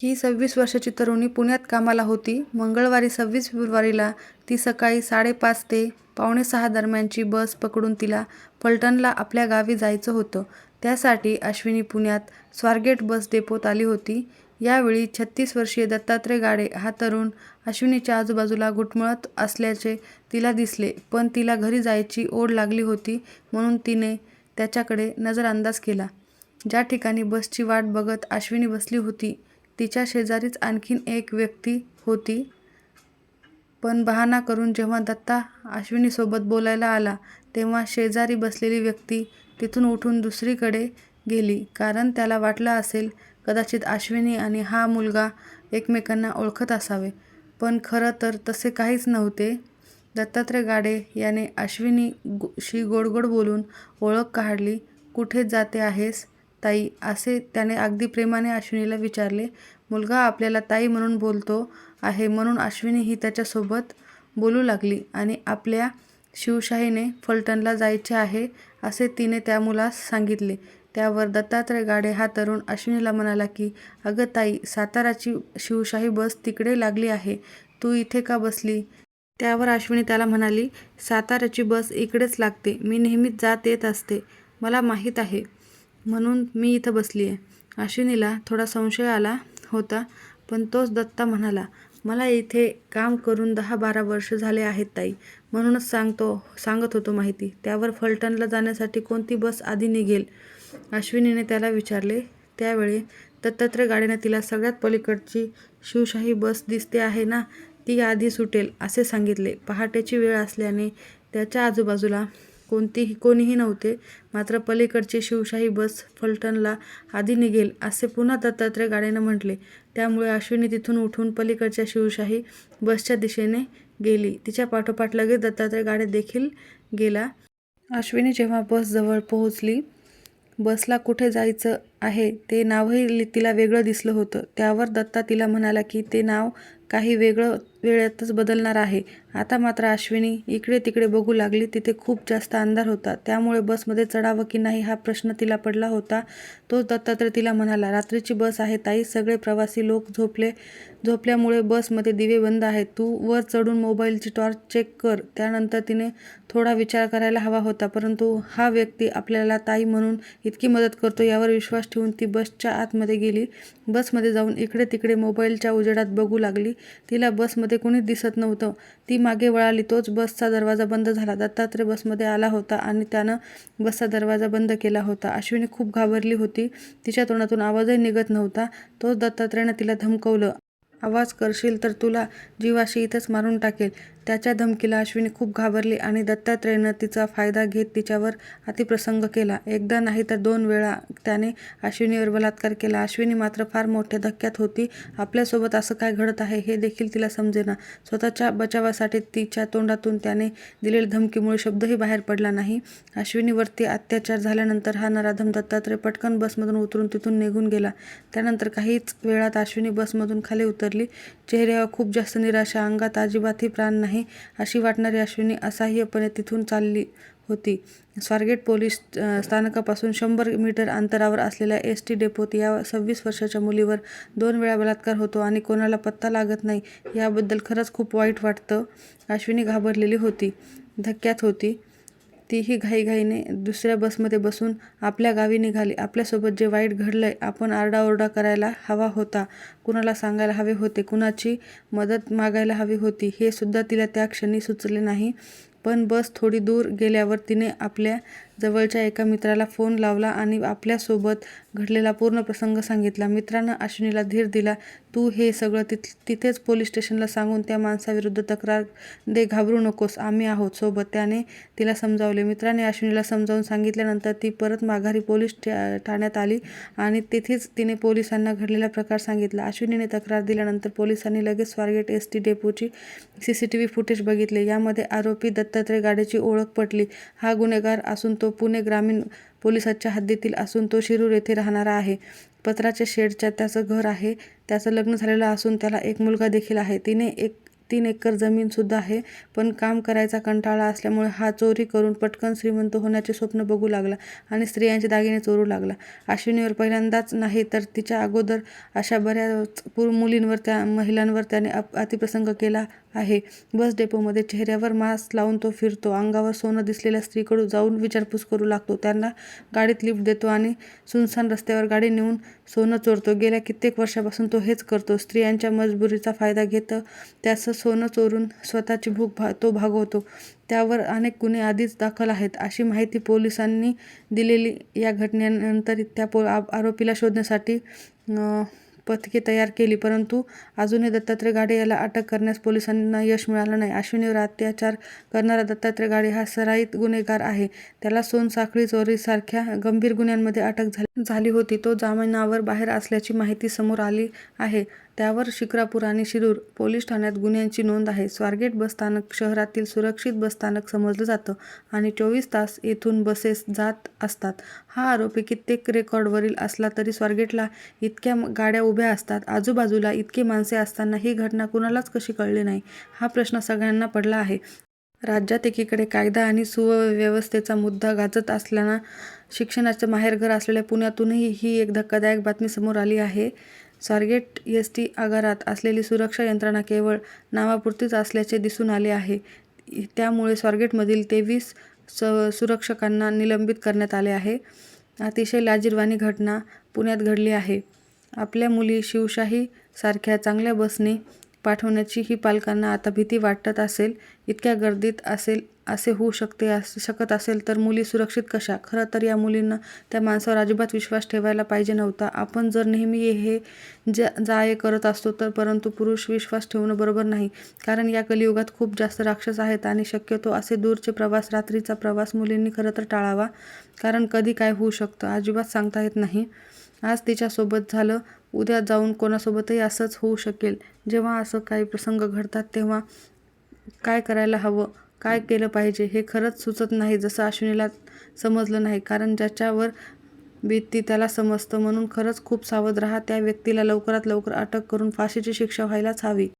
ही सव्वीस वर्षाची तरुणी पुण्यात कामाला होती. मंगळवारी सव्वीस फेब्रुवारीला ती सकाळी साडेपाच ते पावणे सहा दरम्यानची बस पकडून तिला फलटणला आपल्या गावी जायचं होतं. त्यासाठी अश्विनी पुण्यात स्वारगेट बस डेपोत आली होती. यावेळी छत्तीस वर्षीय दत्तात्रय गाडे हा तरुण अश्विनीच्या आजूबाजूला घुटमळत असल्याचे तिला दिसले. पण तिला घरी जायची ओढ लागली होती म्हणून तिने त्याच्याकडे नजरअंदाज केला. ज्या ठिकाणी बसची वाट बघत अश्विनी बसली होती तिच्या शेजारीच आणखी एक व्यक्ती होती. पण बहाणा करून जेव्हा दत्ता अश्विनीसोबत बोलायला आला तेव्हा शेजारी बसलेली व्यक्ती तिथून उठून दुसरीकडे गेली. कारण त्याला वाटलं असेल कदाचित अश्विनी आणि हा मुलगा एकमेकांना ओळखत असावे. पण खरं तर तसे काहीच नव्हते. दत्तात्रय गाडे याने अश्विनीशी गोड-गोड बोलून ओळख काढली. कुठे जाते आहेस, ताई असे त्याने अगदी प्रेमाने अश्विनीला विचारले. मुलगा आपल्याला ताई म्हणून बोलतो आहे म्हणून अश्विनीही त्याच्यासोबत बोलू लागली. आणि आपल्या शिवशाहीने फलटणला जायचे आहे असे तिने त्या मुलास सांगितले. त्यावर दत्तात्रय गाडे हा तरुण अश्विनीला म्हणाला की अगं ताई साताराची शिवशाही बस तिकडे लागली आहे. तू इथे का बसली? त्यावर अश्विनी त्याला म्हणाली साताराची बस इकडेच लागते. मी नेहमीच जात येत असते. मला माहीत आहे म्हणून मी इथं बसली आहे अश्विनीला थोडा संशय आला होता. पण तोच दत्ता म्हणाला मला इथे काम करून दहा-बारा वर्ष झाले आहेत ताई. म्हणूनच सांगतो सांगत होतो माहिती. त्यावर फलटणला जाण्यासाठी कोणती बस आधी निघेल? अश्विनीने त्याला विचारले. त्यावेळी दत्तात्रय गाडीने तिला सगळ्यात पलीकडची शिवशाही बस दिसते आहे ना ती आधी सुटेल असे सांगितले. पहाटेची वेळ असल्याने त्याच्या आजूबाजूला कोणतीही कोणीही नव्हते. मात्र पलीकडची शिवशाही बस फलटणला आधी निघेल असे पुन्हा दत्तात्रय गाडीनं म्हटले. त्यामुळे अश्विनी तिथून उठून पलीकडच्या शिवशाही बसच्या दिशेने गेली. तिच्या पाठोपाठ लगेच दत्तात्रय गाडे देखील गेला. अश्विनी जेव्हा बसजवळ पोहोचली. बसला कुठे जायचं आहे ते नावही तिला वेगळं दिसलं होतं. त्यावर दत्ता तिला म्हणाला की ते नाव काही वेगळं वेळातच बदलणार आहे. आता मात्र अश्विनी इकडे-तिकडे बघू लागली. तिथे खूप जास्त अंधार होता. त्यामुळे बसमध्ये चढावं की नाही हा प्रश्न तिला पडला होता. तोच दत्तात्रय तिला म्हणाला रात्रीची बस आहे ताई. सगळे प्रवासी लोक झोपले झोपल्यामुळे बसमध्ये दिवे बंद आहेत. तू वर चढून मोबाईलची टॉर्च चेक कर. त्यानंतर तिने थोडा विचार करायला हवा होता. परंतु हा व्यक्ती आपल्याला ताई म्हणून इतकी मदत करतो यावर विश्वास ठेवून ती बसच्या आतमध्ये गेली. बसमध्ये जाऊन इकडे-तिकडे मोबाईलच्या उजेडात बघू लागली. तिला बसमध्ये कुणीच दिसत नव्हतं. ती मागे वळाली तोच बसचा दरवाजा बंद झाला. दत्तात्रय बसमध्ये आला होता आणि त्यानं बसचा दरवाजा बंद केला होता. अश्विनी खूप घाबरली होती. तिच्या तोंडातून आवाजही निघत नव्हता. तोच दत्तात्रयनं तिला धमकवलं आवाज करशील तर तुला जीवाशी इथंच मारून टाकेल त्याच्या धमकीला अश्विनी खूप घाबरली आणि दत्तात्रयनं तिचा फायदा घेत तिच्यावर अतिप्रसंग केला. एकदा नाही तर दोन वेळा त्याने अश्विनीवर बलात्कार केला. अश्विनी मात्र फार मोठ्या धक्क्यात होती. आपल्यासोबत असं काय घडत आहे हे देखील तिला समजेना. स्वतःच्या बचावासाठी तिच्या तोंडातून त्याने दिलेल्या धमकीमुळे शब्दही बाहेर पडला नाही. अश्विनीवरती अत्याचार झाल्यानंतर हा नराधम दत्तात्रय पटकन बसमधून उतरून तिथून निघून गेला. त्यानंतर काहीच वेळात अश्विनी बसमधून खाली उतरली. चेहऱ्यावर खूप जास्त निराशा, अंगात अजिबातही प्राण नाही अशी वाटणारी अश्विनी असहाय्यपणे तिथून चालली होती. स्वारगेट पोलीस स्थानकापासून शंभर मीटर अंतरावर असलेल्या एस. टी. डेपोत या सव्वीस वर्षाच्या मुलीवर दोन वेळा बलात्कार होतो आणि कोणाला पत्ता लागत नाही याबद्दल खरंच खूप वाईट वाटतं. अश्विनी घाबरलेली होती. धक्क्यात होती. तीही घाईघाईने दुसऱ्या बसमध्ये बसून आपल्या गावी निघाली. आपल्यासोबत जे वाईट घडलंय आपण आरडाओरडा करायला हवा होता. कुणाला सांगायला हवे होते. कुणाची मदत मागायला हवी होती हे सुद्धा तिला त्या क्षणी सुचले नाही. पण बस थोडी दूर गेल्यावर तिने आपल्या जवळच्या एका मित्राला फोन लावला आणि आपल्यासोबत घडलेला पूर्ण प्रसंग सांगितला. मित्रानं अश्विनीला धीर दिला. तू हे सगळं तिथ तिथेच पोलीस स्टेशनला सांगून त्या माणसाविरुद्ध तक्रार दे. घाबरू नकोस. आम्ही आहोत सोबत त्याने तिला समजावले. मित्राने अश्विनीला समजावून सांगितल्यानंतर ती परत माघारी पोलीस ठाण्यात आली आणि तिथेच तिने पोलिसांना घडलेला प्रकार सांगितला. अश्विनीने तक्रार दिल्यानंतर पोलिसांनी लगेच Swargate S. T. डेपोची C C T V footage बघितले. यामध्ये आरोपी दत्तात्रय गाडेची ओळख पटली. हा गुन्हेगार असून तो तो पुणे ग्रामीण पोलिसाच्या हद्दीतील असून तो शिरूर येथे राहणारा आहे. पत्राच्या शेडच्या त्याचं घर आहे. त्याचं लग्न झालेलं असून त्याला एक मुलगा देखील आहे. तिने एक तीन एकर जमीनसुद्धा आहे पण काम करायचा कंटाळा असल्यामुळे हा चोरी करून पटकन श्रीमंत होण्याचे स्वप्न बघू लागला आणि स्त्रियांचे दागिने चोरू लागला अश्विनीवर पहिल्यांदाच नाही तर तिच्या अगोदर अशा बऱ्याच पूर मुलींवर त्या महिलांवर त्याने अप अतिप्रसंग केला आहे. बस डेपोमध्ये चेहऱ्यावर मास्क लावून तो फिरतो. अंगावर सोनं दिसलेल्या स्त्रीकडून जाऊन विचारपूस करू लागतो. त्यांना गाडीत लिफ्ट देतो आणि सुनसान रस्त्यावर गाडी नेऊन सोनं चोरतो. गेल्या कित्येक वर्षापासून तो हेच करतो. स्त्रियांच्या मजबुरीचा फायदा घेत त्याचं सोनं चोरून स्वतःची भूक भा तो भागवतो. त्यावर अनेक गुन्हे आधीच दाखल आहेत. अशी माहिती पोलिसांनी दिलेली या घटनेनंतर त्या पो आ आरोपीला शोधण्यासाठी पथके तयार केली परंतु अजूनही दत्तात्रय गाडे याला अटक करण्यास पोलिसांना यश मिळालं नाही. अश्विनीवर अत्याचार करणारा दत्तात्रय गाडे हा सराईत गुन्हेगार आहे. त्याला सोनसाखळी चोरीसारख्या गंभीर गुन्ह्यांमध्ये अटक झाली झाली होती. तो जामिनावर बाहेर असल्याची माहिती समोर आली आहे. त्यावर शिक्रापूर आणि शिरूर पोलीस ठाण्यात गुन्ह्यांची नोंद आहे. स्वारगेट बसस्थानक शहरातील सुरक्षित बसस्थानक समजलं जातं आणि चोवीस तास येथून बसेस जात असतात. हा आरोपी कित्येक रेकॉर्डवरील असला तरी स्वारगेटला इतक्या गाड्या उभ्या असतात. आजूबाजूला इतकी माणसे असताना ही घटना कुणालाच कशी कळली नाही हा प्रश्न सगळ्यांना पडला आहे. राज्यात एकीकडे कायदा आणि सुव्यवस्थेचा मुद्दा गाजत असल्यानं शिक्षणाचं माहेरघर असलेल्या पुण्यातूनही ही एक धक्कादायक बातमी समोर आली आहे. स्वारगेट एस टी आगारात असलेली सुरक्षा यंत्रणा केवळ नावापुरतीच असल्याचे दिसून आले आहे. त्यामुळे स्वारगेटमधील तेवीस स सुरक्षकांना निलंबित करण्यात आले आहे. अतिशय लाजिरवाणी घटना पुण्यात घडली आहे. आपल्या मुली शिवशाही सारख्या चांगल्या बसने पाठवण्याची ही पालकांना आता भीती वाटत असेल इतक्या गर्दीत असेल असे होऊ शकते अस शकत असेल तर मुली सुरक्षित कशा? खरं तर या मुलींना त्या माणसावर अजिबात विश्वास ठेवायला पाहिजे नव्हता. आपण जर नेहमी हे जा जाय करत असतो तर परंतु पुरुष विश्वास ठेवणं बरोबर नाही. कारण या कलियुगात खूप जास्त राक्षस आहेत आणि शक्यतो असे दूरचे प्रवास रात्रीचा प्रवास मुलींनी खरं तर टाळावा. कारण कधी काय होऊ शकतं अजिबात सांगता येत नाही. आज तिच्यासोबत झालं उद्या जाऊन कोणासोबतही असंच होऊ शकेल. जेव्हा असं काही प्रसंग घडतात तेव्हा काय करायला हवं? काय केलं पाहिजे हे खरंच सुचत नाही जसं अश्विनीला समजलं नाही. कारण ज्याच्यावर भीती त्याला समजतं. म्हणून खरंच खूप सावध राहा. त्या व्यक्तीला लवकरात लवकर अटक करून फाशीची शिक्षा व्हायलाच हवी.